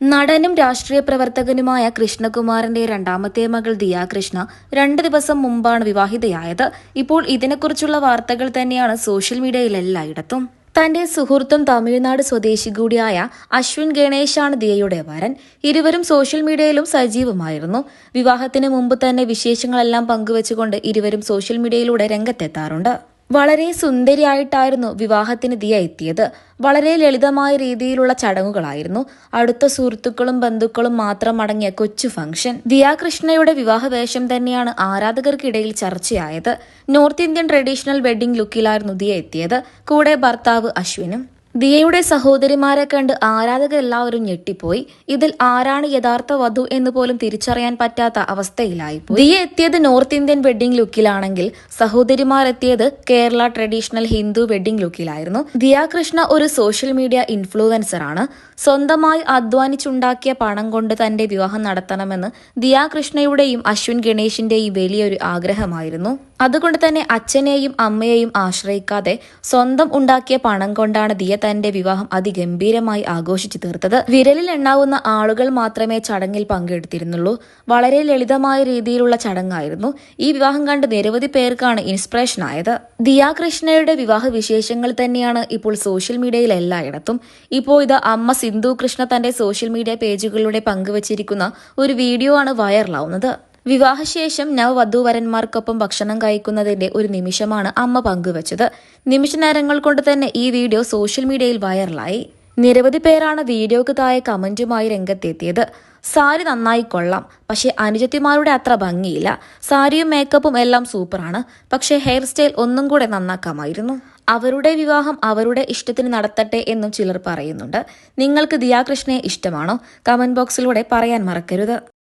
നടനും രാഷ്ട്രീയ പ്രവർത്തകനുമായ കൃഷ്ണകുമാറിന്റെ രണ്ടാമത്തെ മകൾ ദിയാകൃഷ്ണ രണ്ട് ദിവസം മുമ്പാണ് വിവാഹിതയായത്. ഇപ്പോൾ ഇതിനെക്കുറിച്ചുള്ള വാർത്തകൾ തന്നെയാണ് സോഷ്യൽ മീഡിയയിൽ എല്ലായിടത്തും. തന്റെ സുഹൃത്തും തമിഴ്നാട് സ്വദേശി കൂടിയായ അശ്വിൻ ഗണേശാണ് ദിയയുടെ വരൻ. ഇരുവരും സോഷ്യൽ മീഡിയയിലും സജീവമായിരുന്നു. വിവാഹത്തിന് മുമ്പ് തന്നെ വിശേഷങ്ങളെല്ലാം പങ്കുവച്ചുകൊണ്ട് ഇരുവരും സോഷ്യൽ മീഡിയയിലൂടെ രംഗത്തെത്താറുണ്ട്. വളരെ സുന്ദരിയായിട്ടായിരുന്നു വിവാഹത്തിന് ദിയ എത്തിയത്. വളരെ ലളിതമായ രീതിയിലുള്ള ചടങ്ങുകളായിരുന്നു. അടുത്ത സുഹൃത്തുക്കളും ബന്ധുക്കളും മാത്രം അടങ്ങിയ കൊച്ചു ഫംഗ്ഷൻ. ദിയ കൃഷ്ണയുടെ വിവാഹവേഷം തന്നെയാണ് ആരാധകർക്കിടയിൽ ചർച്ചയായത്. നോർത്ത് ഇന്ത്യൻ ട്രഡീഷണൽ വെഡിംഗ് ലുക്കിലായിരുന്നു ദിയ എത്തിയത്. കൂടെ ഭർത്താവ് അശ്വിനും. ദിയയുടെ സഹോദരിമാരെ കണ്ട് ആരാധകരെല്ലാവരും ഞെട്ടിപ്പോയി. ഇതിൽ ആരാണ് യഥാർത്ഥ വധു എന്ന് പോലും തിരിച്ചറിയാൻ പറ്റാത്ത അവസ്ഥയിലായി ദിയ എത്തിയത് നോർത്ത് ഇന്ത്യൻ വെഡ്ഡിംഗ് ലുക്കിലാണെങ്കിൽ സഹോദരിമാർ എത്തിയത് കേരള ട്രഡീഷണൽ ഹിന്ദു വെഡ്ഡിംഗ് ലുക്കിലായിരുന്നു. ദിയ കൃഷ്ണ ഒരു സോഷ്യൽ മീഡിയ ഇൻഫ്ലുവൻസർ ആണ് സ്വന്തമായി അധ്വാനിച്ചുണ്ടാക്കിയ പണം കൊണ്ട് തന്റെ വിവാഹം നടത്തണമെന്ന് ദിയ കൃഷ്ണയുടെയും അശ്വിൻ ഗണേഷിന്റെയും വലിയൊരു ആഗ്രഹമായിരുന്നു. അതുകൊണ്ട് തന്നെ അച്ഛനെയും അമ്മയെയും ആശ്രയിക്കാതെ സ്വന്തം ഉണ്ടാക്കിയ പണം കൊണ്ടാണ് ദിയ തന്റെ വിവാഹം അതിഗംഭീരമായി ആഘോഷിച്ചു തീർത്തത്. വിരലിൽ എണ്ണാവുന്ന ആളുകൾ മാത്രമേ ചടങ്ങിൽ പങ്കെടുത്തിരുന്നുള്ളൂ. വളരെ ലളിതമായ രീതിയിലുള്ള ചടങ്ങായിരുന്നു. ഈ വിവാഹം കണ്ട് നിരവധി പേർക്കാണ് ഇൻസ്പിറേഷൻ ആയത്. ദിയ കൃഷ്ണയുടെ വിവാഹ വിശേഷങ്ങൾ തന്നെയാണ് ഇപ്പോൾ സോഷ്യൽ മീഡിയയിൽ എല്ലായിടത്തും. ഇപ്പോൾ ഇത് അമ്മ സിന്ധു കൃഷ്ണ തന്റെ സോഷ്യൽ മീഡിയ പേജുകളിലൂടെ പങ്കുവച്ചിരിക്കുന്ന ഒരു വീഡിയോ ആണ് വൈറലാവുന്നത് വിവാഹശേഷം നവവധൂവരന്മാർക്കൊപ്പം ഭക്ഷണം കഴിക്കുന്നതിന്റെ ഒരു നിമിഷമാണ് അമ്മ പങ്കുവച്ചത്. നിമിഷനേരങ്ങൾ കൊണ്ട് തന്നെ ഈ വീഡിയോ സോഷ്യൽ മീഡിയയിൽ വൈറലായി. നിരവധി പേരാണ് വീഡിയോക്ക് താഴെ കമന്റുമായി രംഗത്തെത്തിയത്. സാരി നന്നായി കൊള്ളാം പക്ഷേ അനുജത്തിമാരുടെ അത്ര ഭംഗിയില്ല. സാരിയും മേക്കപ്പും എല്ലാം സൂപ്പറാണ് പക്ഷേ ഹെയർ സ്റ്റൈൽ ഒന്നും കൂടെ നന്നാക്കാമായിരുന്നു. അവരുടെ വിവാഹം അവരുടെ ഇഷ്ടത്തിന് നടത്തട്ടെ എന്നും ചിലർ പറയുന്നുണ്ട്. നിങ്ങൾക്ക് ദിയാകൃഷ്ണയെ ഇഷ്ടമാണോ? കമന്റ് ബോക്സിലൂടെ പറയാൻ മറക്കരുത്.